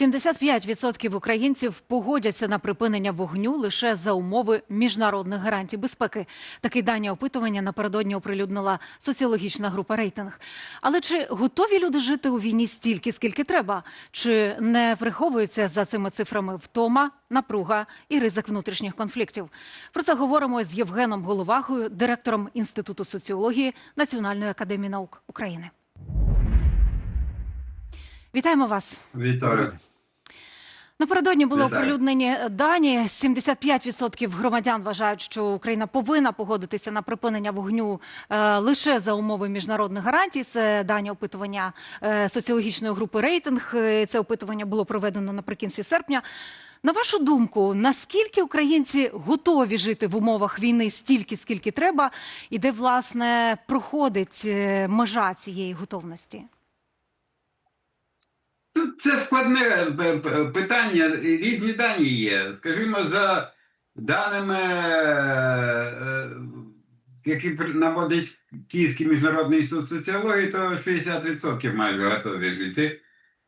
75% українців погодяться на припинення вогню лише за умови міжнародних гарантій безпеки. Такі дані опитування напередодні оприлюднила соціологічна група рейтинг. Але чи готові люди жити у війні стільки, скільки треба? Чи не приховується за цими цифрами втома, напруга і ризик внутрішніх конфліктів? Про це говоримо з Євгеном Головахою, директором Інституту соціології Національної академії наук України. Вітаємо вас. Вітаю. Напередодні були оприлюднені дані. 75% громадян вважають, що Україна повинна погодитися на припинення вогню е, лише за умови міжнародних гарантій. Це дані опитування е, соціологічної групи рейтинг. Е, Це опитування було проведено наприкінці серпня. На вашу думку, наскільки українці готові жити в умовах війни стільки, скільки треба, і де власне проходить межа цієї готовності? Тут це складне е, питання. Різні дані є. Скажімо, за даними, е, які наводить Київський міжнародний інститут соціології, то 60% майже готові жити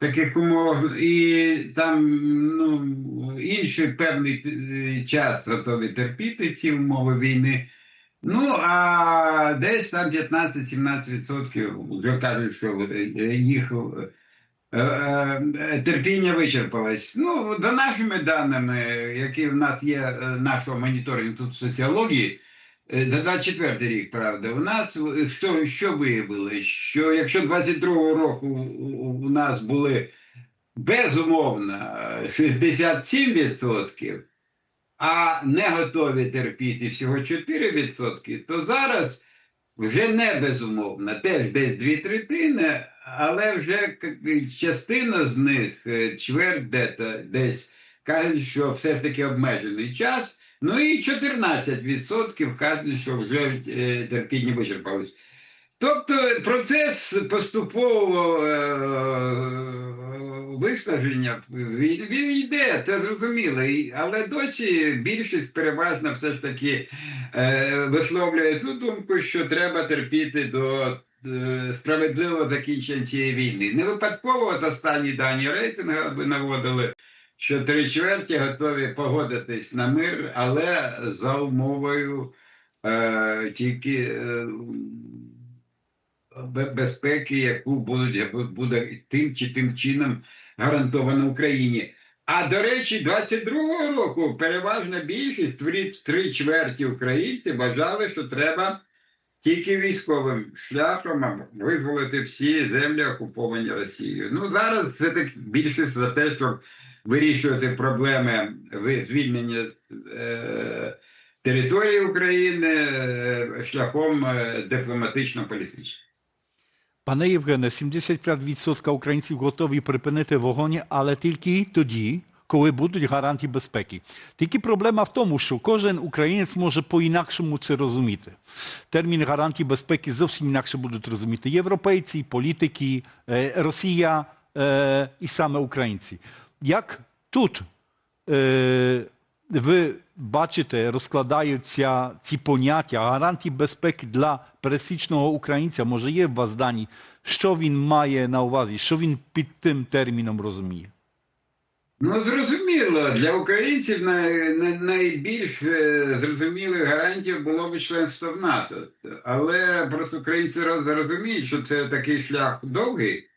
таких умовах. І там ну, інший певний е, час готові терпіти ці умови війни. Ну, а десь там 15-17% вже кажуть, що е, їх е, е, терпіння вичерпалось. Ну, за нашими даними, які в нас є е, нашого моніторингу соціології, е, за 24 рік, правда, у нас е, що, що виявили? Що якщо 22-го року у- нас були безумовно е, 67%, а не готові терпіти всього 4%, то зараз вже не безумовно, теж десь дві третини, але вже частина з них, е, чверть дето, десь кажуть, що все ж таки обмежений час. Ну і 14% кажуть, що вже е, терпіння вичерпалось. Тобто процес поступового е, виснаження він, йде, це зрозуміло. Але досі більшість переважно все ж таки е, висловлює ту думку, що треба терпіти до е, справедливого закінчення цієї війни. Не випадково от останні дані рейтингу ви наводили, що три чверті готові погодитись на мир, але за умовою е, тільки. Е, безпеки, яку будуть буде тим чи тим чином гарантовано Україні. А до речі, 22-го року переважна більшість, три, три чверті українців вважали, що треба тільки військовим шляхом визволити всі землі, окуповані Росією. Ну зараз все таки більшість за те, щоб вирішувати проблеми звільнення е, території України е, шляхом е, дипломатично-політичним. Пане Євгене, 75% українців готові припинити вогонь, але тільки тоді, коли будуть гарантії безпеки. Тільки проблема в тому, що кожен українець може по-інакшому це розуміти. Термін гарантії безпеки зовсім інакше будуть розуміти європейці, політики, е, Росія е, і саме українці. Як тут е, ви бачите, розкладаються ці поняття гарантії безпеки для пересічного українця. Може, є у вас дані, що він має на увазі, що він під тим терміном розуміє? Ну, зрозуміло, для українців най, най, найбільш е, зрозумілих гарантій було б членство в НАТО. Але просто українці роз- розуміють, що це такий шлях довгий.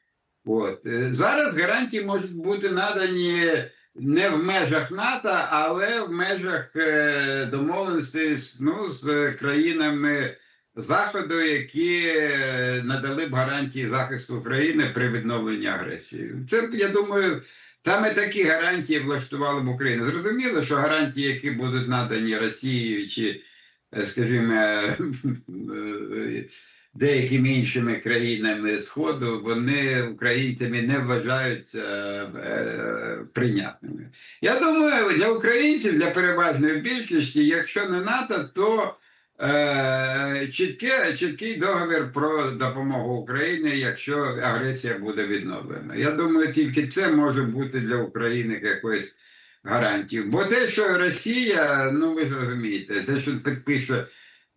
От. Е, Зараз гарантії можуть бути надані не в межах НАТО, але в межах е, домовленості з, ну, з країнами Заходу, які е, надали б гарантії захисту України при відновленні агресії. Це, я думаю, Саме такі гарантії влаштували б Україну. Зрозуміло, що гарантії, які будуть надані Росією чи, е, скажімо, деякими іншими країнами Сходу, вони українцями не вважаються е, прийнятними. Я думаю, для українців, для переважної більшості, якщо не НАТО, то е, чітке, чіткий договір про допомогу Україні, якщо агресія буде відновлена. Я думаю, тільки це може бути для України якоюсь гарантією. Бо те, що Росія, ну ви ж розумієте, те, що підпише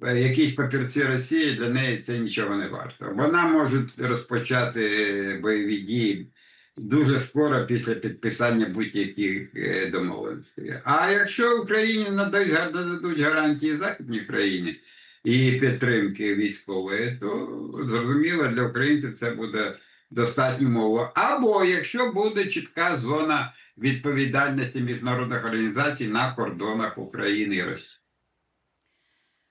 якісь папірці Росії, для неї це нічого не варто. Вона може розпочати бойові дії дуже скоро після підписання будь-яких е, домовленостей. А якщо Україні нададуть гарантії Західній країні і підтримки військової, то зрозуміло для українців це буде достатньо мова. Або якщо буде чітка зона відповідальності міжнародних організацій на кордонах України і Росії.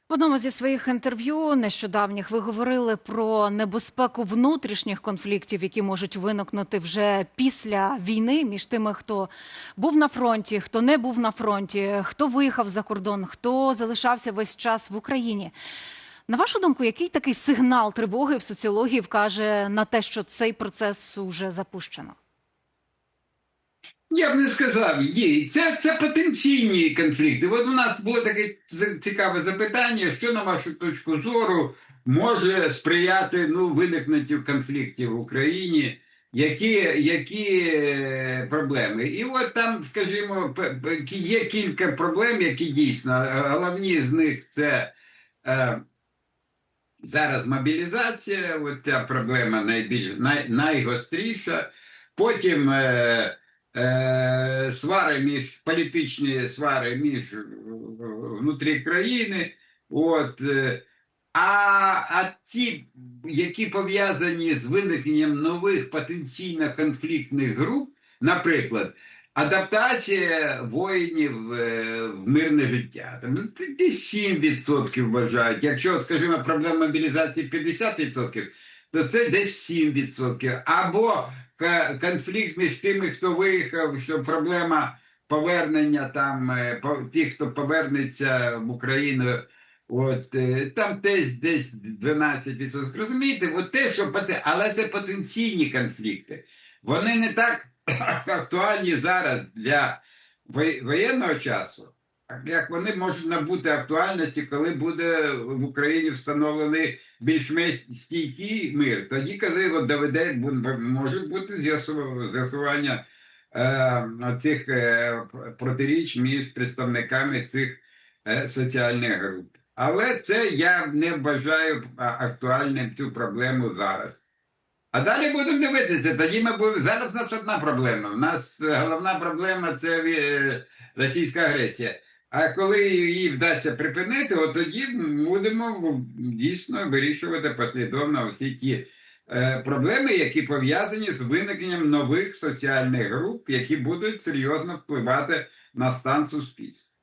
В одному зі своїх інтерв'ю нещодавніх ви говорили про небезпеку внутрішніх конфліктів, які можуть виникнути вже після війни між тими, хто був на фронті, хто не був на фронті, хто виїхав за кордон, хто залишався весь час в Україні. На вашу думку, який такий сигнал тривоги в соціології вкаже на те, що цей процес уже запущено? Я б не сказав, є. Це, це потенційні конфлікти. От у нас було таке цікаве запитання, що, на вашу точку зору, може сприяти ну, виникненню конфліктів в Україні, які, які е, проблеми. І от там, скажімо, є кілька проблем, які дійсно, е, головні з них це. Е, Зараз мобілізація, от ця проблема найбільш най, найгостріша. Потім е, е, свари між політичні свари між е, внутрі країни. От, е, а, а ті, які пов'язані з виникненням нових потенційно конфліктних груп, наприклад, адаптація воїнів в мирне життя. Там ну, десь 7% вважають. Якщо, скажімо, проблема мобілізації 50%, то це десь 7%. Або конфлікт між тими, хто виїхав, що проблема повернення там е, тих, хто повернеться в Україну. От е, там десь десь 12%. Розумієте, от те, що але це потенційні конфлікти. Вони не так актуальні зараз для воєнного часу, як вони можуть набути актуальності, коли буде в Україні встановлений більш-менш стійкий мир. Тоді, коли от доведе, може бути з'ясу- з'ясування е, цих е, протиріч між представниками цих е, соціальних груп. Але це я не вважаю актуальним цю проблему зараз. А далі будемо дивитися. Тоді ми будемо. Зараз у нас одна проблема. У нас е, головна проблема це е, російська агресія. А коли її вдасться припинити, от тоді будемо дійсно вирішувати послідовно всі ті е, проблеми, які пов'язані з виникненням нових соціальних груп, які будуть серйозно впливати на стан суспільства.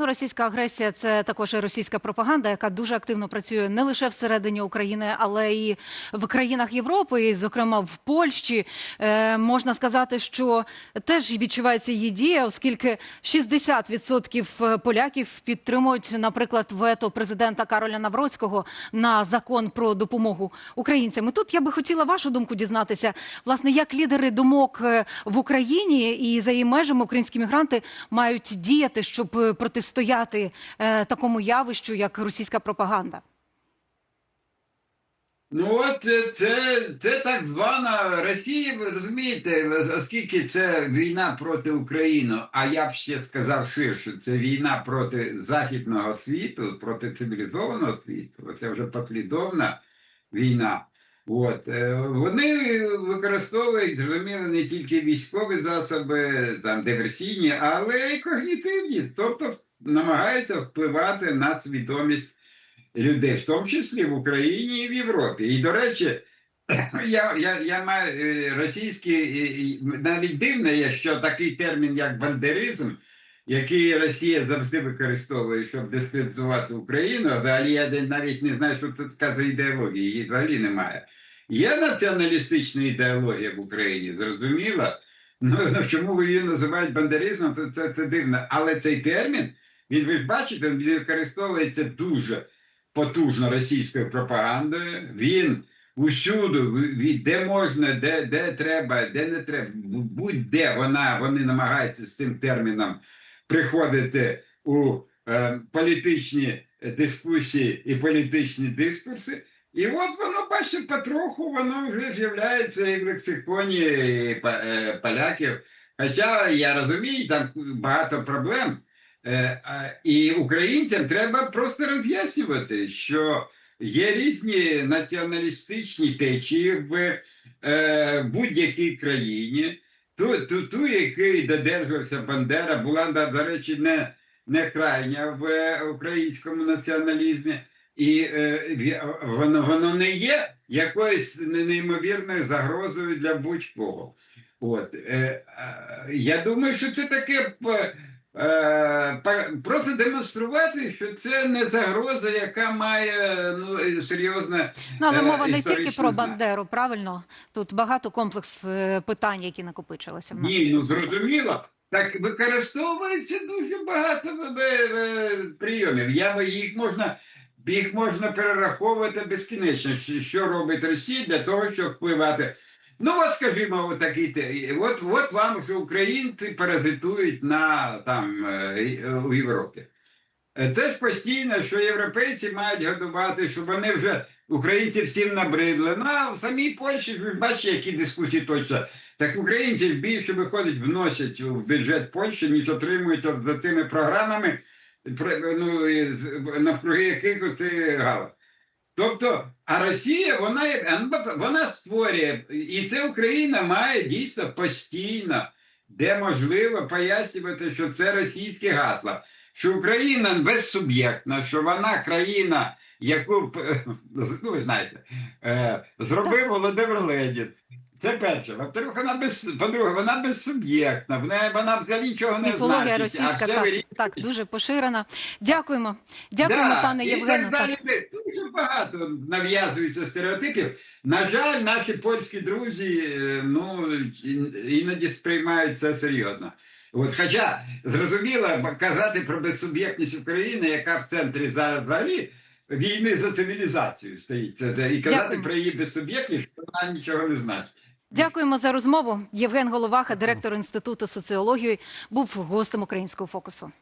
Ну, російська агресія це також російська пропаганда, яка дуже активно працює не лише всередині України, але і в країнах Європи, і, зокрема в Польщі. Е, можна сказати, що теж відчувається її дія, оскільки 60% поляків підтримують, наприклад, вето президента Кароля Навроцького на закон про допомогу українцям. І тут я би хотіла вашу думку дізнатися, власне, як лідери думок е, в Україні і за її межами українські мігранти мають діяти, щоб е, протистояти е, такому явищу, як російська пропаганда. Ну от е, це, це так звана Росія, ви розумієте, оскільки це війна проти України, а я б ще сказав ширше, це війна проти західного світу, проти цивілізованого світу, це вже послідовна війна. От, е, вони використовують, зрозуміло, не тільки військові засоби, там диверсійні, але й когнітивні, тобто намагаються впливати на свідомість людей, в тому числі в Україні і в Європі. І, до речі, я, я, я маю е, російський, і- і навіть дивно, є, що такий термін, як бандеризм, який Росія завжди використовує, щоб дискредитувати Україну, взагалі я навіть не знаю, що це така за ідеологія, її взагалі немає. Є націоналістична ідеологія в Україні, зрозуміло. Ну, чому ви її називають бандеризмом, це, це, це дивно. Але цей термін, він ви ж бачите, він використовується дуже потужно російською пропагандою. Він усюди, де можна, де, де треба, де не треба, будь-де вона, вони намагаються з цим терміном приходити у е, політичні дискусії і політичні дискурси. І от воно, бачите, потроху воно вже з'являється і в лексиконі е, поляків. Хоча я розумію, там багато проблем. Е, І українцям треба просто роз'яснювати, що є різні націоналістичні течії в е, будь-якій країні. Ту, ту, ту, який додержувався Бандера, була, до, речі, не, не крайня в е, українському націоналізмі, і е, воно, воно не є якоюсь неймовірною загрозою для будь-кого. От, е, е, я думаю, що це таке просто демонструвати, що це не загроза, яка має ну, серйозне. Ну, але е, мова не тільки про. Бандеру, правильно? Тут багато комплекс е, питань, які накопичилися в Ні, ну зрозуміло. Так використовується дуже багато е, е, прийомів. Я, їх можна. Їх можна перераховувати безкінечно, що робить Росія для того, щоб впливати. Ну, от скажімо, такі от, от вам що українці паразитують на там е, у Європі. Е, Це ж постійно, що європейці мають годувати, що вони вже українці всім набридли. Ну а в самій Польщі ви бачите, які дискусії точно. Так українці більше виходить, вносять в бюджет Польщі, ніж отримують за цими програмами, ну, навкруги яких оце гала. Тобто, а Росія, вона, вона створює, і це Україна має дійсно постійно, де можливо пояснювати, що це російське гасла, що Україна безсуб'єктна, що вона країна, яку ну, ви знаєте, е, зробив Володимир Ленін. Це перше. Во-вторых, вона без, по-друге, вона безсуб'єктна, в неї вона взагалі нічого не Міфологія значить. російська так, вирішує так дуже поширена. Дякуємо. Дякуємо, Да, пане і Євгене. Так далі. Дуже багато нав'язується стереотипів. На жаль, наші польські друзі е, ну, іноді сприймають це серйозно. От, хоча зрозуміло казати про безсуб'єктність України, яка в центрі зараз взагалі війни за цивілізацію стоїть, і казати Дякуємо. про її безсуб'єктність, вона нічого не значить. Дякуємо за розмову. Євген Головаха, директор інституту соціології, був гостем українського фокусу.